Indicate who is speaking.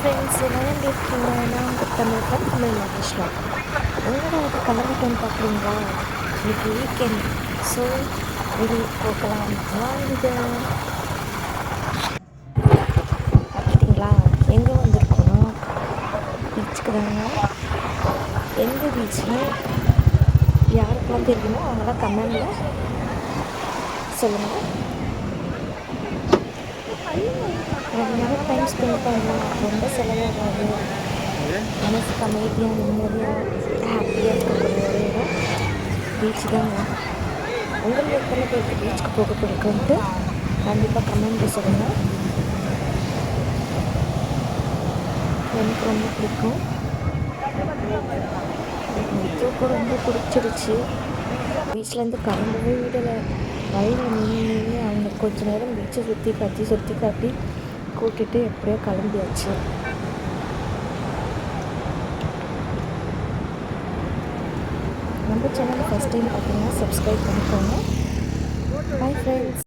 Speaker 1: Friends எல்லாம் எப்படி இருக்கீங்கன்னா உங்கள் தமிழ் ஃப்ரெண்ட் தமிழ் மகேஷ்லா உங்களோட அது கிளம்பிட்டோன்னு பார்க்குறீங்களா இன்னைக்கு வீக்கெண்ட் ஸோ வெளியே போகலாம் வாங்க பார்த்தீங்களா எங்கே வந்திருக்கோன்னா பீச்சுக்கு தாங்க எந்த பீச்சில் யாருக்கெல்லாம் தெரியுமோ அவங்களாம் கமெண்டில் சொல்லுங்கள் அதனால ஸ்பெண்ட் பண்ணலாம் ரொம்ப செலவாகாது மனசுக்கு அமைதியாக நிம்மதியாக ஹாப்பியாக இருக்கக்கூடிய ஒரு இடம் பீச் தாங்க உங்களுக்கு எத்தனை பேருக்கு பீச்சுக்கு போக பிடிக்கும்ட்டு கண்டிப்பாக கமெண்ட் சொல்லுங்கள் எனக்கு ரொம்ப பிடிக்கும் எனக்கு தூக்கம் ரொம்ப பிடிச்சிருச்சு பீச்லேருந்து கிளம்பவே விடலை. வயலில் நின்று நின்று அவங்க கொஞ்ச நேரம் பீச்சை சுற்றி காட்டி சுற்றி காட்டி கூட்டிட்டு எப்படியோ கிளம்பியாச்சு. நம்ம சேனல் ஃபஸ்ட் டைம் பார்த்தீங்கன்னா சப்ஸ்கிரைப் பண்ணிக்கோங்க. Bye friends